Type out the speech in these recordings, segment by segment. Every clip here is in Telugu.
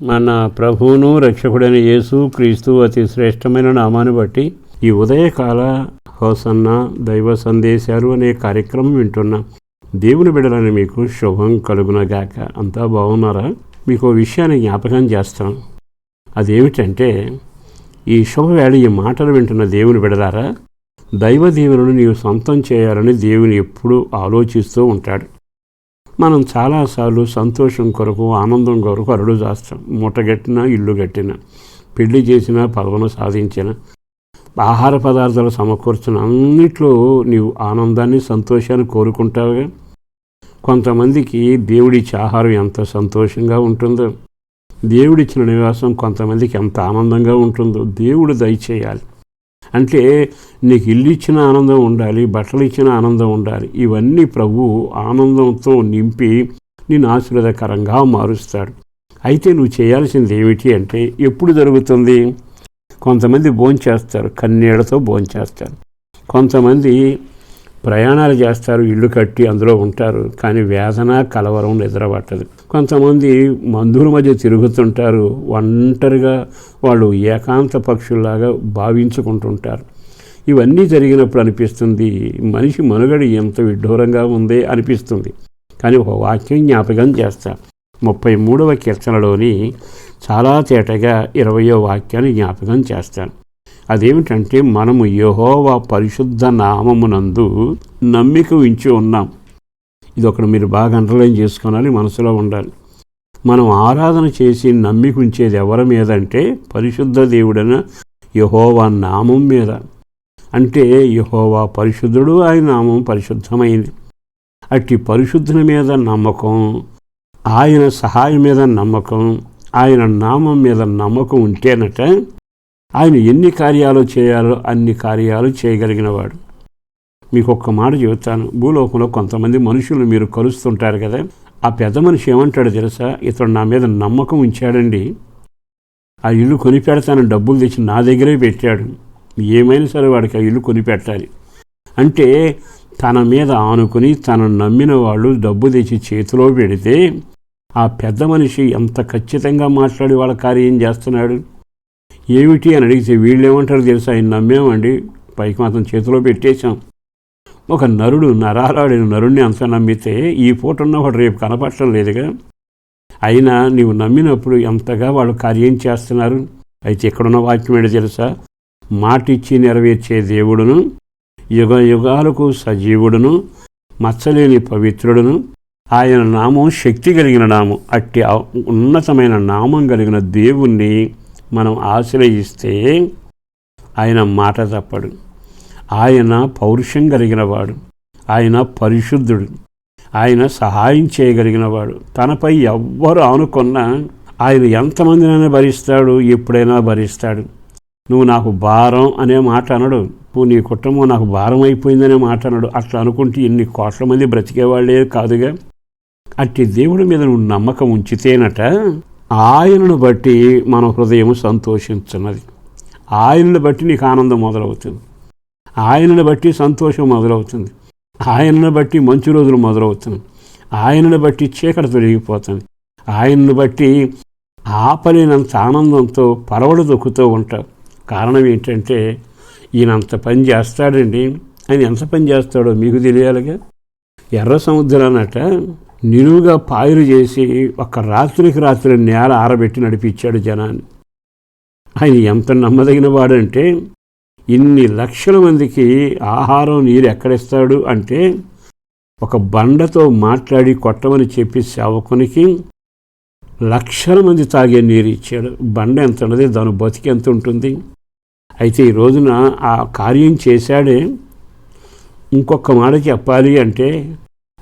మన ప్రభువును రక్షకుడైన యేసు క్రీస్తు అతి శ్రేష్టమైన నామాన్ని బట్టి ఈ ఉదయకాల హోసన్న దైవ సందేశాలు అనే కార్యక్రమం వింటున్నాం దేవుని బిడలని మీకు శుభం కలుగునగాక. అంతా బాగున్నారా? మీకు ఓ విషయాన్ని జ్ఞాపకం చేస్తాం అదేమిటంటే ఈ శుభవేళ ఈ మాటలు వింటున్న దేవుని బిడలారా దైవ దీవులను నీవు సొంతం చేయాలని దేవుని ఎప్పుడూ ఆలోచిస్తూ ఉంటాడు. మనం చాలాసార్లు సంతోషం కొరకు ఆనందం కొరకు అరుడు చేస్తాం మూటగట్టిన ఇల్లు కట్టిన పెళ్ళి చేసిన పదవును సాధించిన ఆహార పదార్థాలు సమకూర్చిన అన్నిట్లో నీవు ఆనందాన్ని సంతోషాన్ని కోరుకుంటావుగా. కొంతమందికి దేవుడిచ్చే ఆహారం ఎంత సంతోషంగా ఉంటుందో దేవుడిచ్చిన నివాసం కొంతమందికి ఎంత ఆనందంగా ఉంటుందో దేవుడు దయచేయాలి. అంటే నీకు ఇల్లు ఇచ్చిన ఆనందం ఉండాలి బట్టలు ఇచ్చిన ఆనందం ఉండాలి ఇవన్నీ ప్రభు ఆనందంతో నింపి నేను ఆశీర్వాదకరంగా మారుస్తాడు. అయితే నువ్వు చేయాల్సింది ఏమిటి అంటే ఎప్పుడు జరుగుతుంది? కొంతమంది భోంచేస్తారు కన్నీళ్ళతో భోంచేస్తారు. కొంతమంది ప్రయాణాలు చేస్తారు ఇల్లు కట్టి అందులో ఉంటారు కానీ వేదన కలవరం నిద్రపట్టదు కొంతమంది మందుల మధ్య తిరుగుతుంటారు ఒంటరిగా వాళ్ళు ఏకాంత పక్షుల్లాగా భావించుకుంటుంటారు. ఇవన్నీ జరిగినప్పుడు అనిపిస్తుంది మనిషి మనుగడ ఎంత విడ్డూరంగా ఉంది అనిపిస్తుంది. కానీ ఒక వాక్యం జ్ఞాపకం చేస్తా. ముప్పై మూడవ కీర్తనలోని చాలా తేటగా ఇరవయో వాక్యాన్ని జ్ఞాపకం చేస్తాను. అదేమిటంటే మనము యహోవా పరిశుద్ధ నామమునందు నమ్మిక ఉంచి ఉన్నాం. ఇది ఒకటి మీరు బాగా అండర్లైన్ చేసుకోవాలి మనసులో ఉండాలి. మనం ఆరాధన చేసి నమ్మిక ఉంచేది ఎవరి మీద అంటే పరిశుద్ధ దేవుడైన యహోవా నామం మీద. అంటే యహోవా పరిశుద్ధుడు ఆయన నామం పరిశుద్ధమైంది. అట్టి పరిశుద్ధుని మీద నమ్మకం ఆయన సహాయం మీద నమ్మకం ఆయన నామం మీద నమ్మకం ఉంటేనట ఆయన ఎన్ని కార్యాలు చేయాలో అన్ని కార్యాలు చేయగలిగినవాడు. మీకు ఒక్క మాట చెబుతాను. భూలోకంలో కొంతమంది మనుషులు మీరు కలుస్తుంటారు కదా. ఆ పెద్ద మనిషి ఏమంటాడు తెలుసా? ఇతడు నా మీద నమ్మకం ఉంచాడండి. ఆ ఇల్లు కొనిపెడతానని డబ్బులు తెచ్చి నా దగ్గరే పెట్టాడు. ఏమైనా సరే వాడికి ఆ ఇల్లు కొనిపెట్టాలి. అంటే తన మీద ఆనుకుని తనను నమ్మిన వాళ్ళు డబ్బు తెచ్చి చేతిలో పెడితే ఆ పెద్ద మనిషి ఎంత ఖచ్చితంగా మాట్లాడి వాళ్ళ కార్యం చేస్తున్నాడు? ఏమిటి అని అడిగితే వీళ్ళేమంటారు తెలుసా? ఆయన నమ్మేమండి? పైకి మాత్రం చేతిలో పెట్టేశాం. ఒక నరుడు నరారాడిన నరుణ్ణి అంత నమ్మితే ఈ పూట ఉన్నవాడు రేపు కనపడటం లేదుగా? అయినా నీవు నమ్మినప్పుడు ఎంతగా వాళ్ళు కార్యం చేస్తున్నారు? అయితే ఇక్కడున్న వాక్యం ఏంటి తెలుసా? మాటిచ్చి నెరవేర్చే దేవుడును యుగ యుగాలకు సజీవుడును మచ్చలేని పవిత్రుడును ఆయన నామం శక్తి కలిగిన నామం అట్టి ఉన్నతమైన నామం కలిగిన దేవుణ్ణి మనం ఆశ్రయిస్తే ఆయన మాట తప్పడు. ఆయన పౌరుషం కలిగినవాడు. ఆయన పరిశుద్ధుడు. ఆయన సహాయం చేయగలిగినవాడు. తనపై ఎవ్వరు ఆనుకున్నా ఆయన ఎంతమందినైనా భరిస్తాడు ఎప్పుడైనా భరిస్తాడు. నువ్వు నాకు భారం అనే మాట అనడు. నువ్వు నీ కుటుంబం నాకు భారం అయిపోయిందనే మాట అనడు. అట్లా అనుకుంటే ఎన్ని కోట్ల మంది బ్రతికేవాళ్ళే కాదుగా. అట్టి దేవుడి మీద నువ్వు నమ్మకం ఉంచితేనట ఆయనను బట్టి మన హృదయం సంతోషించున్నది ఆయనను బట్టి నీకు ఆనందం మొదలవుతుంది. ఆయనను బట్టి సంతోషం మొదలవుతుంది. ఆయనను బట్టి మంచి రోజులు మొదలవుతుంది. ఆయనను బట్టి చీకటి తొలగిపోతుంది. ఆయనను బట్టి ఆపలేనంత ఆనందంతో పరవడు దొక్కుతూ ఉంటావు కారణం ఏంటంటే ఈయనంత పని చేస్తాడండి ఆయన ఎంత పని చేస్తాడో మీకు తెలియాలిగా? ఎర్ర సముద్రానట నిలువుగా పాయలు చేసి ఒక రాత్రికి రాత్రి నేల ఆరబెట్టి నడిపించాడు జనాన్ని. ఆయన ఎంత నమ్మదగిన వాడంటే ఇన్ని లక్షల మందికి ఆహారం నీరు ఎక్కడిస్తాడు అంటే ఒక బండతో మాట్లాడి కొట్టమని చెప్పి సేవకునికి లక్షల మంది తాగే నీరు ఇచ్చాడు. బండ ఎంత ఉన్నది దాని బతికి ఎంత ఉంటుంది? అయితే ఈ రోజున ఆ కార్యం చేశాడే. ఇంకొక మాట చెప్పాలి అంటే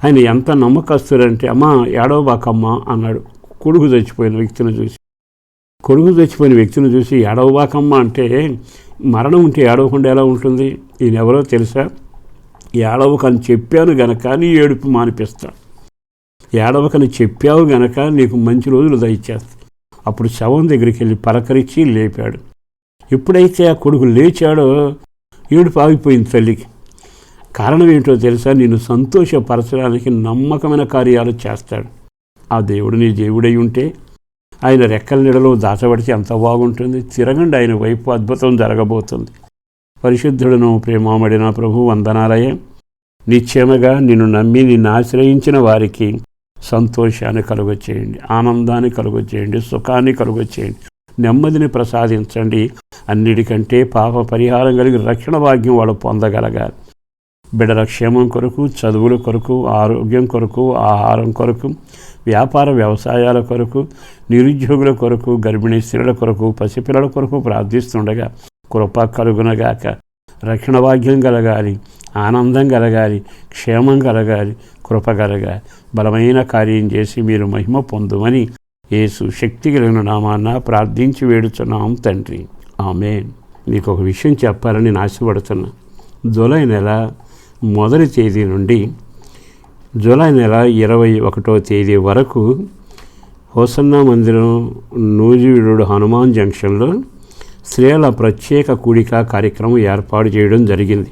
ఆయన ఎంత నమ్మకస్తుడంటే అమ్మా ఏడవ బాకమ్మా అన్నాడు. కొడుకు చచ్చిపోయిన వ్యక్తిని చూసి. కొడుకు చచ్చిపోయిన వ్యక్తిని చూసి ఏడవ బాకమ్మ అంటే మరణం ఉంటే ఏడవకుండా ఎలా ఉంటుంది? ఈయన ఎవరో తెలుసా? ఏడవకని చెప్పాను గనక నీ ఏడుపు మానిపిస్తా. ఏడవకని చెప్పావు గనక నీకు మంచి రోజులు దయచేస్తా. అప్పుడు శవం దగ్గరికి వెళ్ళి పలకరించి లేపాడు. ఎప్పుడైతే ఆ కొడుకు లేచాడో ఏడుపు ఆగిపోయింది తల్లికి. కారణం ఏంటో తెలుసా? నిన్ను సంతోషపరచడానికి నమ్మకమైన కార్యాలు చేస్తాడు. ఆ దేవుడు నీ దేవుడై ఉంటే ఆయన రెక్కల నీడలో దాచబడితే ఎంత బాగుంటుంది. తిరగండి ఆయన వైపు అద్భుతం జరగబోతుంది. పరిశుద్ధుడను ప్రేమామడిన ప్రభు వందనాలయ నిశ్చయముగా నిన్ను నమ్మి నిన్ను ఆశ్రయించిన వారికి సంతోషాన్ని కలుగొచ్చేయండి ఆనందాన్ని కలుగొచ్చేయండి సుఖాన్ని కలుగొచ్చేయండి నెమ్మదిని ప్రసాదించండి. అన్నిటికంటే పాప పరిహారం కలిగి రక్షణ భాగ్యం వాళ్ళు పొందగలగాలి. బిడ్డల క్షేమం కొరకు చదువుల కొరకు ఆరోగ్యం కొరకు ఆహారం కొరకు వ్యాపార వ్యవసాయాల కొరకు నిరుద్యోగుల కొరకు గర్భిణీ స్త్రీల కొరకు పసిపిల్లల కొరకు ప్రార్థిస్తుండగా కృప కలుగునగాక రక్షణ భాగ్యం కలగాలి ఆనందం కలగాలి క్షేమం కలగాలి కృప కలగాలి. బలమైన కార్యం చేసి మీరు మహిమ పొందుమని యేసు శక్తి కలిగిన నామాన్న ప్రార్థించి వేడుచున్నాం తండ్రి. ఆమె నీకు ఒక విషయం చెప్పాలని నాశపడుతున్నా ఆశపడుతున్నా. జూలై నెల మొదటి తేదీ నుండి జూలై నెల ఇరవై ఒకటో తేదీ వరకు హోసన్నా మందిరం నూజివీడు హనుమాన్ జంక్షన్లో స్త్రీల ప్రత్యేక కూడిక కార్యక్రమం ఏర్పాటు చేయడం జరిగింది.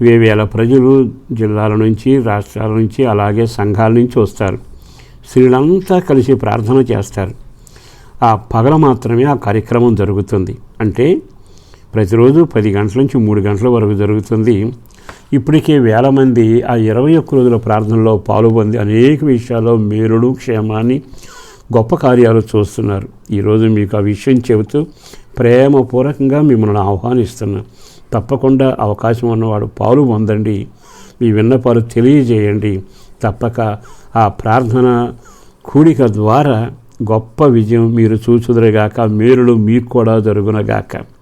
వేవేల ప్రజలు జిల్లాల నుంచి రాష్ట్రాల నుంచి అలాగే సంఘాల నుంచి వస్తారు. స్త్రీలంతా కలిసి ప్రార్థన చేస్తారు. ఆ పగల మాత్రమే ఆ కార్యక్రమం జరుగుతుంది. అంటే ప్రతిరోజు పది గంటల నుంచి మూడు గంటల వరకు జరుగుతుంది. ఇప్పటికే వేల మంది ఆ ఇరవై ఒక్క రోజుల ప్రార్థనలో పాల్గొంది అనేక విషయాల్లో మేలుడు క్షేమాన్ని గొప్ప కార్యాలు చూస్తున్నారు. ఈరోజు మీకు ఆ విషయం చెబుతూ ప్రేమపూర్వకంగా మిమ్మల్ని ఆహ్వానిస్తున్నాం. తప్పకుండా అవకాశం ఉన్నవాడు పాలు పొందండి. మీ విన్నపాలు తెలియజేయండి. తప్పక ఆ ప్రార్థన కూడిక ద్వారా గొప్ప విజయం మీరు చూచుదురుగాక మేలులు మీకు కూడా జరుగునగాక.